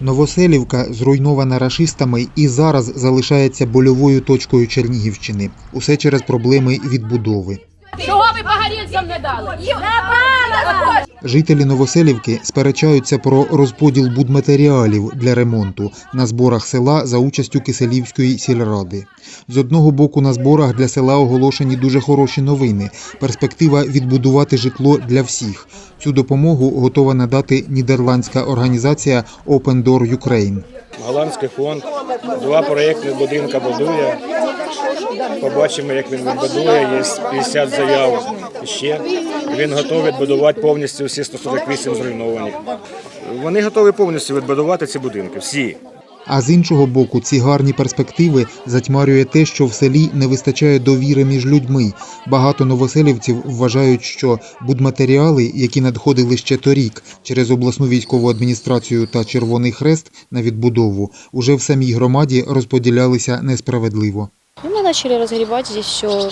Новоселівка, зруйнована рашистами, і зараз залишається больовою точкою Чернігівщини. Усе через проблеми відбудови. Чого ви погорільцям не дали? Жителі Новоселівки сперечаються про розподіл будматеріалів для ремонту на зборах села за участю Киселівської сільради. З одного боку на зборах для села оголошені дуже хороші новини. Перспектива відбудувати житло для всіх. Цю допомогу готова надати нідерландська організація Open Door Ukraine. Голландський фонд, два проєктні будинка будує. Побачимо, як він відбудує. Є 50 заяв ще. Він готовий відбудувати повністю всі 148 зруйнованих. Вони готові повністю відбудувати ці будинки. Всі. А з іншого боку, ці гарні перспективи затьмарює те, що в селі не вистачає довіри між людьми. Багато новоселівців вважають, що будматеріали, які надходили ще торік через обласну військову адміністрацію та Червоний Хрест на відбудову, уже в самій громаді розподілялися несправедливо. Начали разгребать здесь все,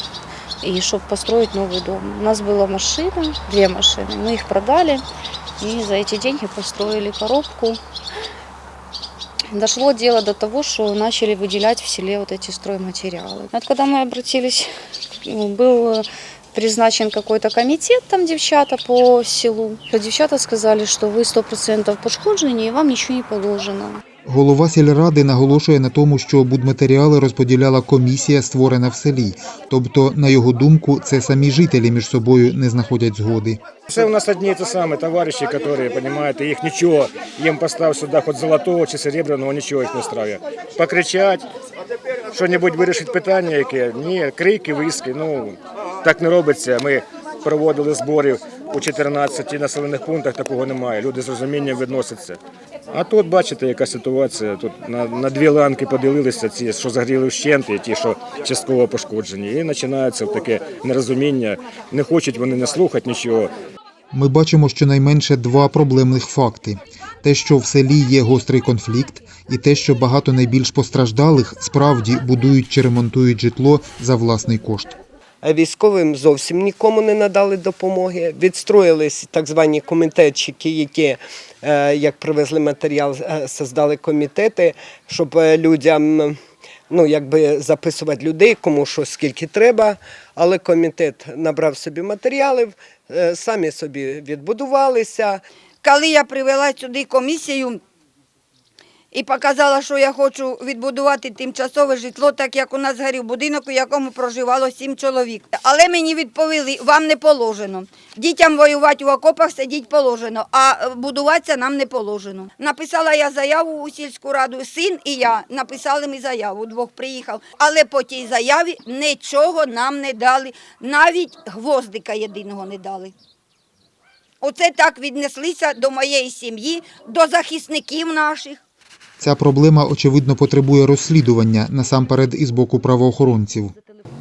и чтобы построить новый дом. У нас была машина, две машины, мы их продали, и за эти деньги построили коробку. Дошло дело до того, что начали выделять в селе вот эти стройматериалы. Вот когда мы обратились, ну, был призначен какой-то комитет, там девчата по селу. Девчата сказали, что вы 100% пошкоджені, и вам ничего не положено. Голова сільради наголошує на тому, що будматеріали розподіляла комісія, створена в селі. Тобто, на його думку, це самі жителі між собою не знаходять згоди. Це у нас одні ті самі товариші, які, розумієте, їх нічого, їм постав сюди хоч золотого чи серебряного, нічого їх не страє. Покричать, що-небудь вирішить питання, яке. Ні, крики, виски, ну так не робиться. Ми проводили збори у 14 населених пунктах, такого немає. Люди з розумінням відносяться. А тут бачите, яка ситуація. Тут на, на дві ланки поділилися ці, що загріли вщент, і ті, що частково пошкоджені. І починається таке нерозуміння. Не хочуть вони не слухати нічого. Ми бачимо щонайменше два проблемних факти: те, що в селі є гострий конфлікт, і те, що багато найбільш постраждалих справді будують чи ремонтують житло за власний кошт. Військовим зовсім нікому не надали допомоги. Відстроїлись так звані комітетчики, які, е, як привезли матеріал, е, создали комітети, щоб е, людям ну, якби записувати людей, кому що скільки треба. Але комітет набрав собі матеріалів, самі собі відбудувалися. коли я привела сюди комісію і показала, що я хочу відбудувати тимчасове житло, так як у нас згорів будинок, у якому проживало сім чоловік. Але мені відповіли, вам не положено. Дітям воювати в окопах сидіть положено, а будуватися нам не положено. Написала я заяву у сільську раду, син і я написали ми заяву, двох приїхав. Але по тій заяві нічого нам не дали, навіть гвоздика єдиного не дали. Оце так віднеслися до моєї сім'ї, до захисників наших. Ця проблема, очевидно, потребує розслідування насамперед із боку правоохоронців.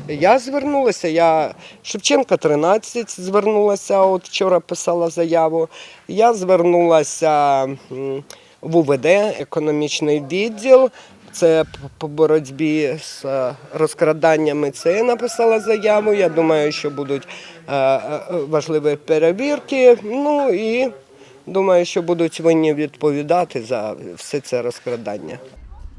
Я звернулася, я Шевченка 13 звернулася, от вчора писала заяву. Я звернулася в УВД, економічний відділ. Це по боротьбі з е, розкраданнями. Це я написала заяву. Я думаю, що будуть е, е, важливі перевірки. Ну і думаю, що будуть винні відповідати за все це розкрадання.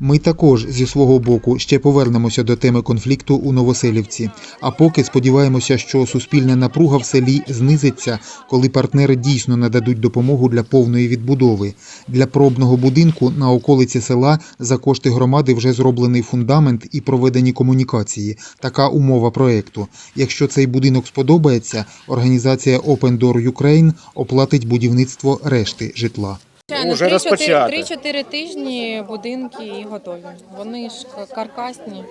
Ми також зі свого боку ще повернемося до теми конфлікту у Новоселівці. А поки сподіваємося, що суспільна напруга в селі знизиться, коли партнери дійсно нададуть допомогу для повної відбудови. Для пробного будинку на околиці села за кошти громади вже зроблений фундамент і проведені комунікації. Така умова проекту. Якщо цей будинок сподобається, організація Open Door Ukraine оплатить будівництво решти житла. Уже розпочато. 3-4 тижні будинки і готові. Вони ж каркасні,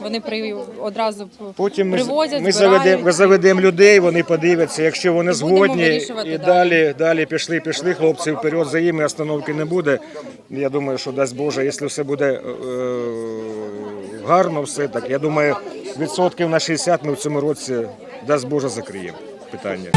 вони при одразу Потім ми, привозять, ми заведемо, ми заведемо людей, вони подивляться, якщо вони згодні, і далі. далі, далі пішли, пішли, хлопці вперед, за ними остановки не буде. Я думаю, що дасть Боже, якщо все буде е, гарно, все так. Я думаю, відсотків на 60 ми в цьому році дасть Боже закриємо питання.